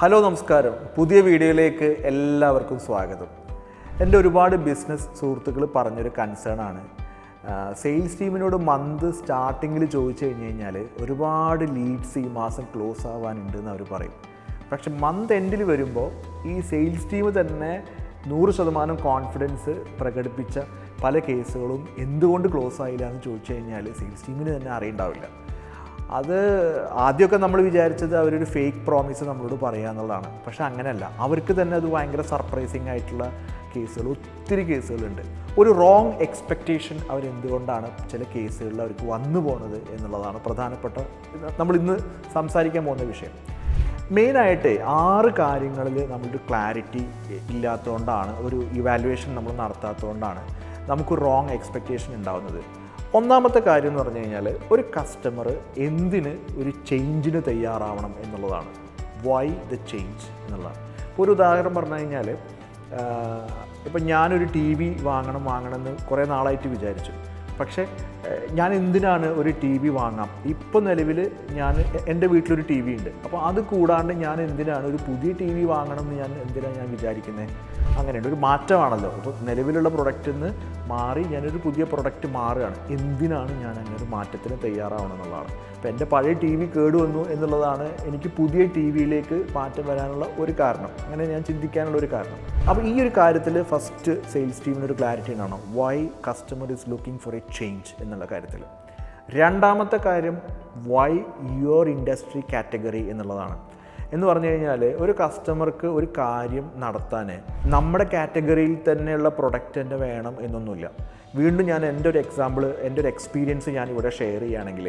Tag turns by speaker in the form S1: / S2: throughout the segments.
S1: Hello നമസ്കാരം. പുതിയ വീഡിയോയിലേക്ക് എല്ലാവർക്കും സ്വാഗതം. എന്റെ ഒരുപാട് ബിസിനസ് സുഹൃത്തുക്കൾ പറഞ്ഞൊരു കൺസേൺ ആണ്. സെയിൽസ് ടീമിനോട് മന്ത് സ്റ്റാർട്ടിങ്ങിൽ ചോദിച്ചു കഴിഞ്ഞ് കഴിഞ്ഞാൽ ഒരുപാട് ലീഡ്സ് ഈ മാസം ക്ലോസ് ആവാനുണ്ട് എന്ന് അവർ പറയും. പക്ഷെ മന്ത് എൻഡിൽ വരുമ്പോൾ ഈ സെയിൽസ് ടീം തന്നെ നൂറ് ശതമാനം കോൺഫിഡൻസ് പ്രകടിപ്പിച്ച പല കേസുകളും എന്തുകൊണ്ട് ക്ലോസ് ആയില്ല എന്ന് ചോദിച്ചു കഴിഞ്ഞാൽ സെയിൽസ് ടീമിന് തന്നെ അറിയണ്ടാവില്ല. അത് ആദ്യമൊക്കെ നമ്മൾ വിചാരിച്ചത് അവരൊരു ഫേക്ക് പ്രോമിസ് നമ്മളോട് പറയുക എന്നുള്ളതാണ്. പക്ഷെ അങ്ങനെയല്ല. അവർക്ക് തന്നെ അത് ഭയങ്കര സർപ്രൈസിങ് ആയിട്ടുള്ള കേസുകൾ ഒത്തിരി കേസുകളുണ്ട് ഒരു റോങ് എക്സ്പെക്റ്റേഷൻ അവരെന്തുകൊണ്ടാണ് ചില കേസുകളിൽ അവർക്ക് വന്നു പോകുന്നത് എന്നുള്ളതാണ് പ്രധാനപ്പെട്ട നമ്മൾ ഇന്ന് സംസാരിക്കാൻ പോകുന്ന വിഷയം. മെയിനായിട്ട് ആറ് കാര്യങ്ങളിൽ നമ്മളൊരു ക്ലാരിറ്റി ഇല്ലാത്തതുകൊണ്ടാണ് ഒരു ഇവാലുവേഷൻ നമ്മൾ നടത്താത്തതുകൊണ്ടാണ് നമുക്ക് റോങ് എക്സ്പെക്റ്റേഷൻ ഉണ്ടാവുന്നത്. ഒന്നാമത്തെ കാര്യം എന്ന് പറഞ്ഞു കഴിഞ്ഞാൽ ഒരു കസ്റ്റമർ എന്തിന് ഒരു ചേഞ്ചിന് തയ്യാറാവണം എന്നുള്ളതാണ്. വൈ ദ ചേഞ്ച് എന്നുള്ളതാണ്. ഇപ്പോൾ ഒരു ഉദാഹരണം പറഞ്ഞു കഴിഞ്ഞാൽ ഇപ്പം ഞാനൊരു ടി വി വാങ്ങണം വാങ്ങണം എന്ന് കുറേ നാളായിട്ട് വിചാരിച്ചു. പക്ഷേ ഞാൻ എന്തിനാണ് ഒരു ടി വി വാങ്ങാം? ഇപ്പോൾ നിലവിൽ ഞാൻ എന്റെ വീട്ടിലൊരു ടി വി ഉണ്ട്. അപ്പോൾ അത് കൂടാണ്ട് ഞാൻ എന്തിനാണ് ഒരു പുതിയ ടി വി വാങ്ങണം എന്ന് ഞാൻ എന്തിനാണ് ഞാൻ വിചാരിക്കുന്നത് അങ്ങനെയുണ്ട്. ഒരു മാറ്റമാണല്ലോ. അപ്പോൾ നിലവിലുള്ള പ്രൊഡക്റ്റിൽ നിന്ന് മാറി ഞാനൊരു പുതിയ പ്രൊഡക്റ്റ് മാറുകയാണ്. എന്തിനാണ് ഞാൻ അങ്ങനെ ഒരു മാറ്റത്തിന് തയ്യാറാവണം എന്നുള്ളതാണ് അപ്പോൾ എന്റെ പഴയ ടി വി കേടുവന്നു എന്നുള്ളതാണ് എനിക്ക് പുതിയ ടി വിയിലേക്ക് മാറ്റം വരാനുള്ള ഒരു കാരണം. അങ്ങനെ ഞാൻ ചിന്തിക്കാനുള്ള ഒരു കാരണം. അപ്പോൾ ഈ ഒരു കാര്യത്തിൽ ഫസ്റ്റ് സെയിൽസ് ടീമിന് ഒരു ക്ലാരിറ്റി ഉണ്ടാവണം why customer is looking for a change എന്നുള്ള കാര്യത്തിൽ. രണ്ടാമത്തെ കാര്യം വൈ യുവർ ഇൻഡസ്ട്രി കാറ്റഗറി എന്നുള്ളതാണ്. എന്ന് പറഞ്ഞു കഴിഞ്ഞാൽ ഒരു കസ്റ്റമർക്ക് ഒരു കാര്യം നടത്താൻ നമ്മുടെ കാറ്റഗറിയിൽ തന്നെയുള്ള പ്രൊഡക്റ്റ് തന്നെ വേണം എന്നൊന്നുമില്ല. വീണ്ടും ഞാൻ എന്റെ ഒരു എക്സാമ്പിൾ എന്റെ ഒരു എക്സ്പീരിയൻസ് ഞാൻ ഇവിടെ ഷെയർ ചെയ്യുകയാണെങ്കിൽ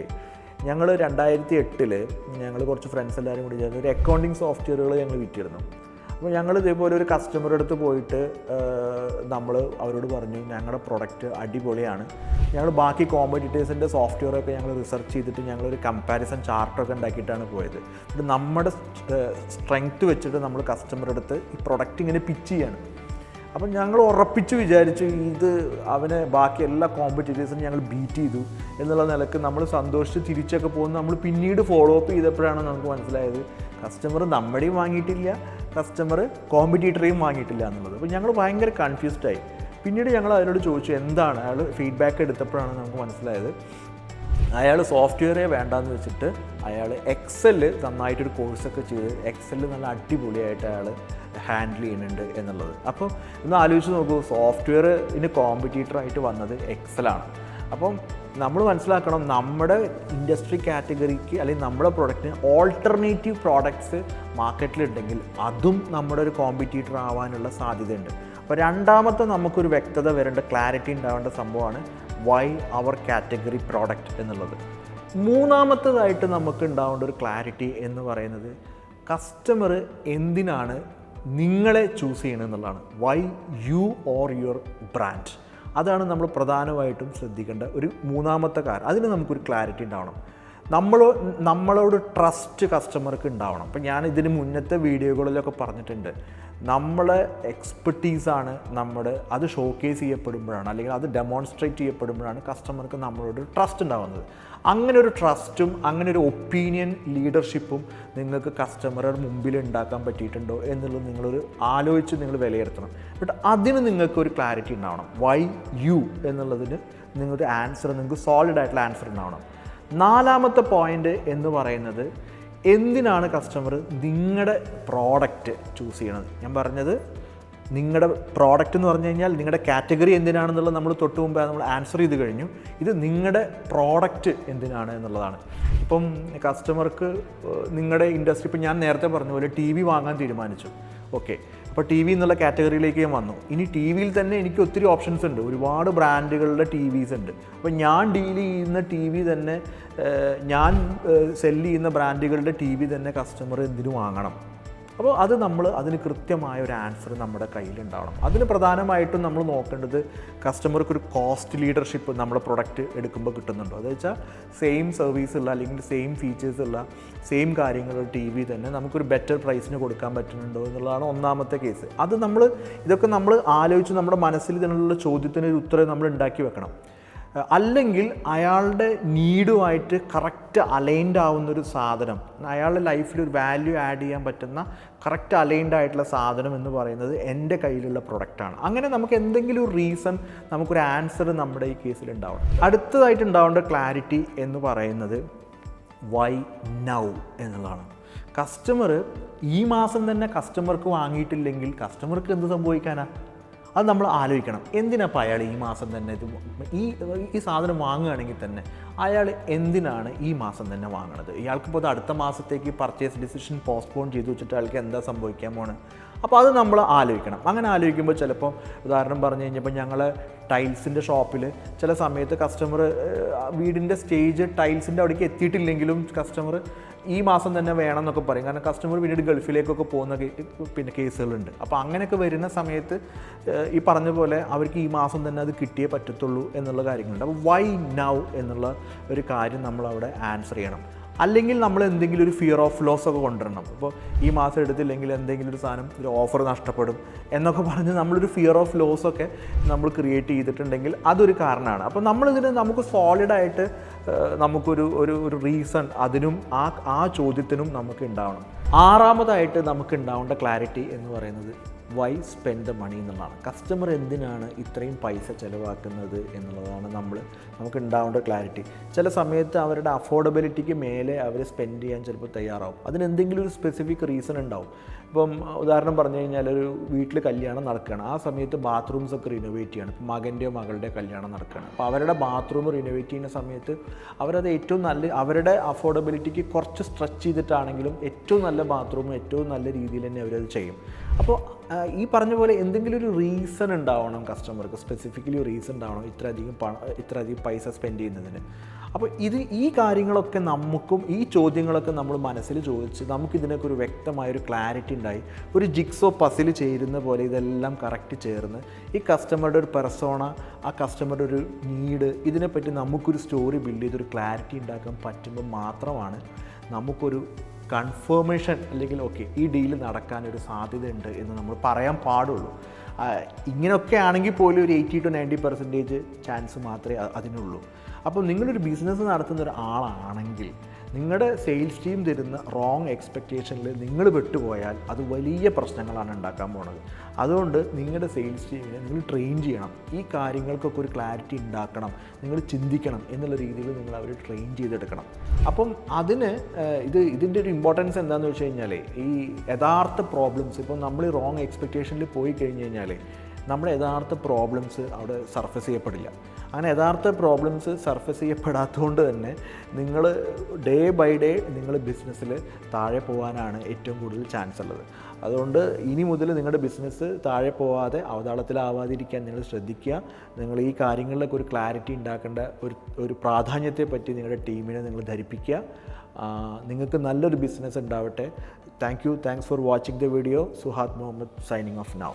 S1: ഞങ്ങൾ രണ്ടായിരത്തി എട്ടിൽ ഞങ്ങൾ കുറച്ച് ഫ്രണ്ട്സ് എല്ലാവരും കൂടി ചേർന്ന് ഒരു അക്കൗണ്ടിങ് സോഫ്റ്റ്വെയറുകൾ ഞങ്ങൾ വിറ്റിരുന്നു. അപ്പോൾ ഞങ്ങൾ ഇതേപോലെ ഒരു കസ്റ്റമറുടെ അടുത്ത് പോയിട്ട് നമ്മൾ അവരോട് പറഞ്ഞു ഞങ്ങളുടെ പ്രൊഡക്റ്റ് അടിപൊളിയാണ്. ഞങ്ങൾ ബാക്കി കോമ്പറ്റീറ്റേഴ്സിന്റെ സോഫ്റ്റ്വെയറൊക്കെ ഞങ്ങൾ റിസർച്ച് ചെയ്തിട്ട് ഞങ്ങളൊരു കമ്പാരിസൺ ചാർട്ടൊക്കെ ഉണ്ടാക്കിയിട്ടാണ് പോയത്. ഇത് നമ്മുടെ സ്ട്രെങ്ത് വെച്ചിട്ട് നമ്മൾ കസ്റ്റമറുടെ അടുത്ത് ഈ പ്രൊഡക്റ്റ് ഇങ്ങനെ പിച്ച് ചെയ്യാണ്. അപ്പം ഞങ്ങൾ ഉറപ്പിച്ച് വിചാരിച്ചു ഇത് അവനെ ബാക്കി എല്ലാ കോമ്പറ്റീറ്റേഴ്സിനും ഞങ്ങൾ ബീറ്റ് ചെയ്തു. എന്നുള്ള നിലയ്ക്ക് നമ്മൾ സന്തോഷിച്ച് തിരിച്ചൊക്കെ പോകുന്നു. നമ്മൾ പിന്നീട് ഫോളോ അപ്പ് ചെയ്തപ്പോഴാണ് നമുക്ക് മനസ്സിലായത് കസ്റ്റമർ നമ്മുടെയും വാങ്ങിയിട്ടില്ല കസ്റ്റമർ കോമ്പറ്റീറ്ററെയും വാങ്ങിയിട്ടില്ല എന്നുള്ളത്. അപ്പോൾ ഞങ്ങൾ ഭയങ്കര കൺഫ്യൂസ്ഡായി പിന്നീട് ഞങ്ങൾ അതിനോട് ചോദിച്ചു എന്താണ്? അയാൾ ഫീഡ്ബാക്ക് എടുത്തപ്പോഴാണ് നമുക്ക് മനസ്സിലായത്. അയാൾ സോഫ്റ്റ്വെയറേ വേണ്ടാന്ന് വെച്ചിട്ട് അയാൾ എക്സൽ നന്നായിട്ടൊരു കോഴ്സൊക്കെ ചെയ്ത് എക്സൽ നല്ല അടിപൊളിയായിട്ട് അയാൾ ഹാൻഡിൽ ചെയ്യുന്നുണ്ട് എന്നുള്ളത്. അപ്പോൾ ഒന്ന് ആലോചിച്ച് നോക്കൂ സോഫ്റ്റ്വെയർ സോഫ്റ്റ്വെയറിന് കോമ്പറ്റീറ്ററായിട്ട് വന്നത് എക്സലാണ് അപ്പം നമ്മൾ മനസ്സിലാക്കണം നമ്മുടെ ഇൻഡസ്ട്രി കാറ്റഗറിക്ക് അല്ലെങ്കിൽ നമ്മുടെ പ്രൊഡക്റ്റിന് ഓൾട്ടർനേറ്റീവ് പ്രോഡക്ട്സ് മാർക്കറ്റിലുണ്ടെങ്കിൽ അതും നമ്മുടെ ഒരു കോമ്പറ്റീറ്റർ ആവാനുള്ള സാധ്യതയുണ്ട്. അപ്പോൾ രണ്ടാമത്തെ നമുക്കൊരു വ്യക്തത വരേണ്ട ക്ലാരിറ്റി ഉണ്ടാവേണ്ട സംഭവമാണ് വൈ അവർ കാറ്റഗറി പ്രോഡക്റ്റ് എന്നുള്ളത്. മൂന്നാമത്തതായിട്ട് നമുക്ക് ഉണ്ടാവേണ്ട ഒരു ക്ലാരിറ്റി എന്ന് പറയുന്നത് കസ്റ്റമർ എന്തിനാണ് നിങ്ങളെ choose ചെയ്യണമെന്നുള്ളതാണ് why you or your brand അതാണ് നമ്മൾ പ്രധാനമായിട്ടും ശ്രദ്ധിക്കേണ്ട ഒരു മൂന്നാമത്തെ കാര്യം. അതിന് നമുക്കൊരു ക്ലാരിറ്റി ഉണ്ടാവണം. നമ്മൾ നമ്മളോട് ട്രസ്റ്റ് കസ്റ്റമർക്ക് ഉണ്ടാവണം. അപ്പം ഞാൻ ഇതിന് മുന്നത്തെ വീഡിയോകളിലൊക്കെ പറഞ്ഞിട്ടുണ്ട്. നമ്മളെ എക്സ്പെർട്ടീസാണ് നമ്മുടെ അത് ഷോക്കേസ് ചെയ്യപ്പെടുമ്പോഴാണ് അല്ലെങ്കിൽ അത് ഡെമോൺസ്ട്രേറ്റ് ചെയ്യപ്പെടുമ്പോഴാണ് കസ്റ്റമർക്ക് നമ്മളോട് ട്രസ്റ്റ് ഉണ്ടാകുന്നത് അങ്ങനെ ഒരു ട്രസ്റ്റും അങ്ങനെ ഒരു ഒപ്പീനിയൻ ലീഡർഷിപ്പും നിങ്ങൾക്ക് കസ്റ്റമറുടെ മുമ്പിൽ ഉണ്ടാക്കാൻ പറ്റിയിട്ടുണ്ടോ എന്നുള്ളത് നിങ്ങളൊരു ആലോചിച്ച് നിങ്ങൾ വിലയിരുത്തണം. ബട്ട് അതിന് നിങ്ങൾക്ക് ഒരു ക്ലാരിറ്റി ഉണ്ടാവണം. വൈ യു എന്നുള്ളതിന് നിങ്ങളുടെ ആൻസർ നിങ്ങൾക്ക് സോളിഡ് ആയിട്ടുള്ള ആൻസർ ഉണ്ടാവണം. നാലാമത്തെ പോയിന്റ് എന്ന് പറയുന്നത് എന്തിനാണ് കസ്റ്റമർ നിങ്ങളുടെ പ്രോഡക്റ്റ് ചൂസ് ചെയ്യണത്? ഞാൻ പറഞ്ഞത് നിങ്ങളുടെ പ്രോഡക്റ്റ് എന്ന് പറഞ്ഞു കഴിഞ്ഞാൽ നിങ്ങളുടെ കാറ്റഗറി എന്തിനാണെന്നുള്ളത് നമ്മൾ തൊട്ട് മുമ്പേ നമ്മൾ ആൻസർ ചെയ്ത് കഴിഞ്ഞു. ഇത് നിങ്ങളുടെ പ്രോഡക്റ്റ് എന്തിനാണ് എന്നുള്ളതാണ്. ഇപ്പം കസ്റ്റമർക്ക് നിങ്ങളുടെ ഇൻഡസ്ട്രി ഇപ്പം ഞാൻ നേരത്തെ പറഞ്ഞ പോലെ ടി വി വാങ്ങാൻ തീരുമാനിച്ചു. ഓക്കെ അപ്പോൾ ടി വി എന്നുള്ള കാറ്റഗറിയിലേക്ക് ഞാൻ വന്നു. ഇനി ടി വിയിൽ തന്നെ എനിക്ക് ഒത്തിരി ഓപ്ഷൻസ് ഉണ്ട്. ഒരുപാട് ബ്രാൻഡുകളുടെ ടി വിസ് ഉണ്ട്. അപ്പോൾ ഞാൻ ഡീൽ ചെയ്യുന്ന ടി വി തന്നെ ഞാൻ സെൽ ചെയ്യുന്ന ബ്രാൻഡുകളുടെ ടി വി തന്നെ കസ്റ്റമർ എന്തിനു വാങ്ങണം? അപ്പോൾ അത് നമ്മൾ അതിന് കൃത്യമായ ഒരു ആൻസർ നമ്മുടെ കയ്യിലുണ്ടാവണം. അതിന് പ്രധാനമായിട്ടും നമ്മൾ നോക്കേണ്ടത് കസ്റ്റമർക്ക് ഒരു കോസ്റ്റ് ലീഡർഷിപ്പ് നമ്മുടെ പ്രൊഡക്റ്റ് എടുക്കുമ്പോൾ കിട്ടുന്നുണ്ടോ. അത് വെച്ചാൽ സെയിം സർവീസ് ഉള്ള അല്ലെങ്കിൽ സെയിം ഫീച്ചേഴ്സ് ഉള്ള സെയിം കാര്യങ്ങൾ ടി വി തന്നെ നമുക്കൊരു ബെറ്റർ പ്രൈസിന് കൊടുക്കാൻ പറ്റുന്നുണ്ടോ എന്നുള്ളതാണ് ഒന്നാമത്തെ കേസ് അത് നമ്മൾ ഇതൊക്കെ നമ്മൾ ആലോചിച്ച് നമ്മുടെ മനസ്സിൽ ഇതിനുള്ള ചോദ്യത്തിന് ഒരു ഉത്തരം നമ്മൾ ഉണ്ടാക്കി വെക്കണം. അല്ലെങ്കിൽ അയാളുടെ നീഡുമായിട്ട് കറക്റ്റ് അലൈൻഡ് ആവുന്ന ഒരു സാധനം അയാളുടെ ലൈഫിൽ ഒരു വാല്യൂ ആഡ് ചെയ്യാൻ പറ്റുന്ന കറക്റ്റ് അലൈൻഡ് ആയിട്ടുള്ള സാധനം എന്ന് പറയുന്നത് എന്റെ കയ്യിലുള്ള പ്രൊഡക്റ്റാണ് അങ്ങനെ നമുക്ക് എന്തെങ്കിലും ഒരു റീസൺ നമുക്കൊരു ആൻസർ നമ്മുടെ ഈ കേസിൽ ഉണ്ടാവണം. അടുത്തതായിട്ട് ഉണ്ടാവേണ്ട ക്ലാരിറ്റി എന്ന് പറയുന്നത് വൈ നൗ എന്നുള്ളതാണ്. കസ്റ്റമർ ഈ മാസം തന്നെ കസ്റ്റമർക്ക് വാങ്ങിയിട്ടില്ലെങ്കിൽ കസ്റ്റമർക്ക് എന്ത് സംഭവിക്കാനാ? അത് നമ്മൾ ആലോചിക്കണം. എന്തിനപ്പോൾ അയാൾ ഈ മാസം തന്നെ ഇത് ഈ ഈ സാധനം വാങ്ങുകയാണെങ്കിൽ തന്നെ അയാൾ എന്തിനാണ് ഈ മാസം തന്നെ വാങ്ങണത്? ഇയാൾക്കിപ്പോൾ അത് അടുത്ത മാസത്തേക്ക് പർച്ചേസ് ഡിസിഷൻ പോസ്റ്റ്പോൺ ചെയ്ത് വെച്ചിട്ട് അയാൾക്ക് എന്താ സംഭവിക്കാൻ പോണ്? അപ്പോൾ അത് നമ്മൾ ആലോചിക്കണം. അങ്ങനെ ആലോചിക്കുമ്പോൾ ചിലപ്പോൾ ഉദാഹരണം പറഞ്ഞു കഴിഞ്ഞപ്പോൾ ഞങ്ങൾ ടൈൽസിന്റെ ഷോപ്പിൽ ചില സമയത്ത് കസ്റ്റമർ വീടിന്റെ സ്റ്റേജ് ടൈൽസിന്റെ അവിടേക്ക് എത്തിയിട്ടില്ലെങ്കിലും കസ്റ്റമർ ഈ മാസം തന്നെ വേണം എന്നൊക്കെ പറയും. കാരണം കസ്റ്റമർ പിന്നീട് ഗൾഫിലേക്കൊക്കെ പോകുന്ന പിന്നെ കേസുകളുണ്ട്. അപ്പോൾ അങ്ങനെയൊക്കെ വരുന്ന സമയത്ത് ഈ പറഞ്ഞ പോലെ അവർക്ക് ഈ മാസം തന്നെ അത് കിട്ടിയേ പറ്റത്തുള്ളൂ എന്നുള്ള കാര്യങ്ങളുണ്ട്. അപ്പോൾ വൈ നൗ എന്നുള്ള ഒരു കാര്യം നമ്മൾ അവിടെ ആൻസർ ചെയ്യണം. അല്ലെങ്കിൽ നമ്മൾ എന്തെങ്കിലും ഒരു ഫിയർ ഓഫ് ലോസ് ഒക്കെ കൊണ്ടുവരണം. അപ്പോൾ ഈ മാസം എടുത്തില്ലെങ്കിൽ എന്തെങ്കിലും ഒരു സാധനം ഒരു ഓഫർ നഷ്ടപ്പെടും എന്നൊക്കെ പറഞ്ഞ് നമ്മളൊരു ഫിയർ ഓഫ് ലോസ് ഒക്കെ നമ്മൾ ക്രിയേറ്റ് ചെയ്തിട്ടുണ്ടെങ്കിൽ അതൊരു കാരണമാണ്. അപ്പോൾ നമ്മളിതിന് നമുക്ക് സോളിഡായിട്ട് നമുക്കൊരു ഒരു ഒരു റീസൺ അതിനും ആ ആ ചോദ്യത്തിനും നമുക്ക് ഉണ്ടാവണം. ആറാമതായിട്ട് നമുക്ക് ഉണ്ടാവേണ്ട ക്ലാരിറ്റി എന്ന് പറയുന്നത് വൈ സ്പെൻഡ് ദ മണി എന്നുള്ളതാണ്. കസ്റ്റമർ എന്തിനാണ് ഇത്രയും പൈസ ചിലവാക്കുന്നത് എന്നുള്ളതാണ് നമ്മൾ നമുക്ക് ഉണ്ടാവേണ്ട ക്ലാരിറ്റി ചില സമയത്ത് അവരുടെ അഫോർഡബിലിറ്റിക്ക് മേലെ അവർ സ്പെൻഡ് ചെയ്യാൻ ചിലപ്പോൾ തയ്യാറാവും. അതിന് എന്തെങ്കിലും ഒരു സ്പെസിഫിക് റീസൺ ഉണ്ടാവും. ഇപ്പം ഉദാഹരണം പറഞ്ഞു കഴിഞ്ഞാൽ ഒരു വീട്ടിൽ കല്യാണം നടക്കുകയാണ്. ആ സമയത്ത് ബാത്റൂംസ് ഒക്കെ റിനോവേറ്റ് ചെയ്യണം. ഇപ്പം മകന്റെയോ മകളുടെയോ കല്യാണം നടക്കുകയാണ്. അപ്പോൾ അവരുടെ ബാത്റൂം റിനോവേറ്റ് ചെയ്യുന്ന സമയത്ത് അവരത് ഏറ്റവും നല്ല അവരുടെ അഫോർഡബിലിറ്റിക്ക് കുറച്ച് സ്ട്രെച്ച് ചെയ്തിട്ടാണെങ്കിലും ഏറ്റവും നല്ല ബാത്റൂം ഏറ്റവും നല്ല രീതിയിൽ തന്നെ അവരത് ചെയ്യും. അപ്പോൾ ഈ പറഞ്ഞ പോലെ എന്തെങ്കിലും ഒരു റീസൺ ഉണ്ടാവണം കസ്റ്റമർക്ക് സ്പെസിഫിക്കലി ഒരു റീസൺ ഉണ്ടാവണം ഇത്രയധികം പണം ഇത്രയധികം പൈസ സ്പെൻഡ് ചെയ്യുന്നതിന്. അപ്പോൾ ഇത് ഈ കാര്യങ്ങളൊക്കെ നമുക്കും ഈ ചോദ്യങ്ങളൊക്കെ നമ്മൾ മനസ്സിൽ ചോദിച്ച് നമുക്കിതിനൊക്കെ ഒരു വ്യക്തമായ ഒരു ക്ലാരിറ്റി ഉണ്ടായി. ഒരു ജിക്സോ പസിൽ ചേരുന്ന പോലെ ഇതെല്ലാം കറക്റ്റ് ചേർന്ന് ഈ കസ്റ്റമറുടെ ഒരു പെർസോണ ആ കസ്റ്റമറുടെ ഒരു നീഡ് ഇതിനെപ്പറ്റി നമുക്കൊരു സ്റ്റോറി ബിൽഡ് ചെയ്തൊരു ക്ലാരിറ്റി ഉണ്ടാക്കാൻ പറ്റുമ്പോൾ മാത്രമാണ് നമുക്കൊരു കൺഫർമേഷൻ അല്ലെങ്കിൽ ഓക്കെ ഈ ഡീൽ നടക്കാനൊരു സാധ്യതയുണ്ട് എന്ന് നമ്മൾ പറയാൻ പാടുള്ളൂ. ഇങ്ങനെയൊക്കെ ആണെങ്കിൽ പോലും ഒരു eighty to ninety percentage chance മാത്രമേ അതിനുള്ളൂ. അപ്പോൾ നിങ്ങളൊരു ബിസിനസ് നടത്തുന്ന ഒരാളാണെങ്കിൽ നിങ്ങളുടെ സെയിൽസ് ടീം തരുന്ന റോങ് എക്സ്പെക്റ്റേഷനിൽ നിങ്ങൾ വിട്ടുപോയാൽ അത് വലിയ പ്രശ്നങ്ങളാണ് ഉണ്ടാക്കാൻ പോണത്. അതുകൊണ്ട് നിങ്ങളുടെ സെയിൽസ് ടീമിനെ നിങ്ങൾ ട്രെയിൻ ചെയ്യണം. ഈ കാര്യങ്ങൾക്കൊക്കെ ഒരു ക്ലാരിറ്റി ഉണ്ടാക്കണം. നിങ്ങൾ ചിന്തിക്കണം എന്നുള്ള രീതിയിൽ നിങ്ങൾ അവർ ട്രെയിൻ ചെയ്തെടുക്കണം. അപ്പം അതിന് ഇത് ഇതിന്റെ ഒരു ഇമ്പോർട്ടൻസ് എന്താണെന്ന് വെച്ച് കഴിഞ്ഞാൽ ഈ യഥാർത്ഥ പ്രോബ്ലംസ് ഇപ്പം നമ്മൾ ഈ റോങ് എക്സ്പെക്റ്റേഷനിൽ പോയി കഴിഞ്ഞ് കഴിഞ്ഞാൽ നമ്മുടെ യഥാർത്ഥ പ്രോബ്ലംസ് അവിടെ സർഫസ് ചെയ്യപ്പെടില്ല. അങ്ങനെ യഥാർത്ഥ പ്രോബ്ലംസ് സർഫസ് ചെയ്യപ്പെടാത്തതുകൊണ്ട് തന്നെ നിങ്ങൾ ഡേ ബൈ ഡേ നിങ്ങൾ ബിസിനസ്സിൽ താഴെ പോകാനാണ് ഏറ്റവും കൂടുതൽ ചാൻസ് ഉള്ളത്. അതുകൊണ്ട് ഇനി മുതൽ നിങ്ങളുടെ ബിസിനസ് താഴെ പോവാതെ അവതാളത്തിലാവാതിരിക്കാൻ നിങ്ങൾ ശ്രദ്ധിക്കുക. നിങ്ങൾ ഈ കാര്യങ്ങളിലൊക്കെ ഒരു ക്ലാരിറ്റി ഉണ്ടാക്കേണ്ട ഒരു ഒരു പ്രാധാന്യത്തെ പറ്റി നിങ്ങളുടെ ടീമിനെ നിങ്ങൾ ധരിപ്പിക്കുക. നിങ്ങൾക്ക് നല്ലൊരു ബിസിനസ് ഉണ്ടാവട്ടെ thank you thanks for watching the video Suhad Muhammad signing off now